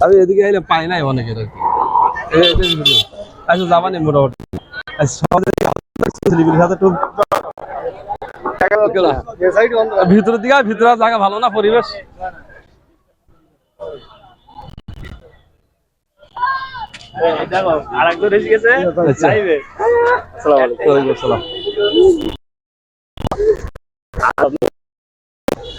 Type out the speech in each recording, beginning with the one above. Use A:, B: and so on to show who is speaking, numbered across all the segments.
A: আমি এদিকে আইলে পাই নাই অনেকের আর কি আচ্ছা যাবানি মোটামুটি আচ্ছা, ভিতরের দিকে ভিতরে জায়গা ভালো না পরিবেশ
B: দেখো আরেকজন এসে গেছে
A: আচ্ছা।
B: আসসালামু আলাইকুম
A: ওয়ালাইকুম আসসালাম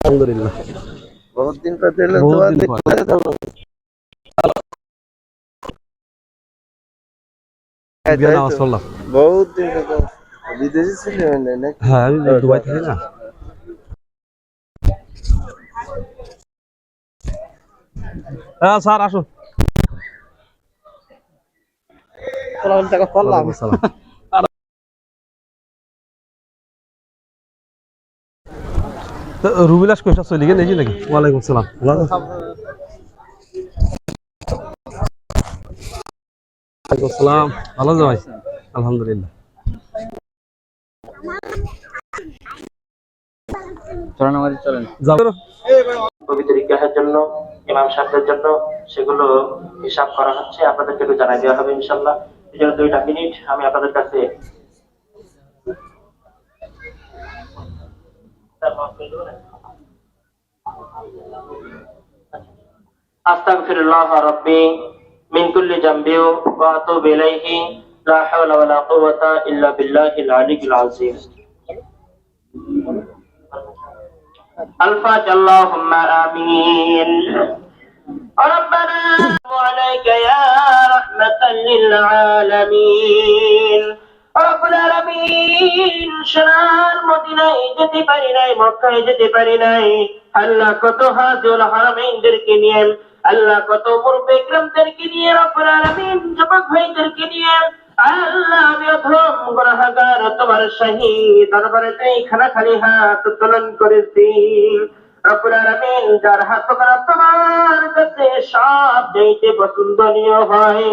A: আলহামদুলিল্লাহ।
C: বহুত দিন পর দিলে
A: বহুত দিন
C: বহুত বিদেশি ছিল নাকি?
A: হ্যাঁ দুবাই থাকি না। হ্যাঁ স্যার আসো ওয়ালাইকুম রুবিলাস কইসা চলে গেলে নাকি নাকি? ওয়ালাইকুম সালাম। ভালো আছো ভাই? আলহামদুলিল্লাহ।
B: চলেন আমাদের চলেন।
A: যাও।
D: পবিত্র ইতিহাসের জন্য ইমাম সাহেবদের জন্য সেগুলো হিসাব করা হচ্ছে। আপনাদেরকে একটু জানাই দেওয়া হবে ইনশাল্লাহ এই জন্য দুইটা মিনিট আমি আপনাদের কাছে আস্তাগফিরুল্লাহ রাব্বি মিন কুল্লি জামবি ওয়া আতুবু ইলাইহি, লা হাওলা ওয়া লা কুওয়াতা ইল্লা বিল্লাহিল আলিয়্যিল আযীম। আলফা জাল্লাহুম্মা عليك يا رحمة للعالمين رب العالمين সোনার মদিনায় যেতে পারি নাই মক্কায় যেতে পারি নাই আল্লাহ কত হাজুল হারামাইনদেরকে নিয়ে আল্লাহ কত মুরব্বে ইকরামদেরকে নিয়ে রব্বুল আলামিন যুবক ভাইদেরকে নিয়ে আল্লাহ আমি অধম গুনাহগার তোমার শাহী দরবারে এই খানা খালি হাত উত্তোলন করেছি রব্বুল আলামিন যার হাত করা তোমার কাছে সব চাইতে পছন্দনীয় হয়।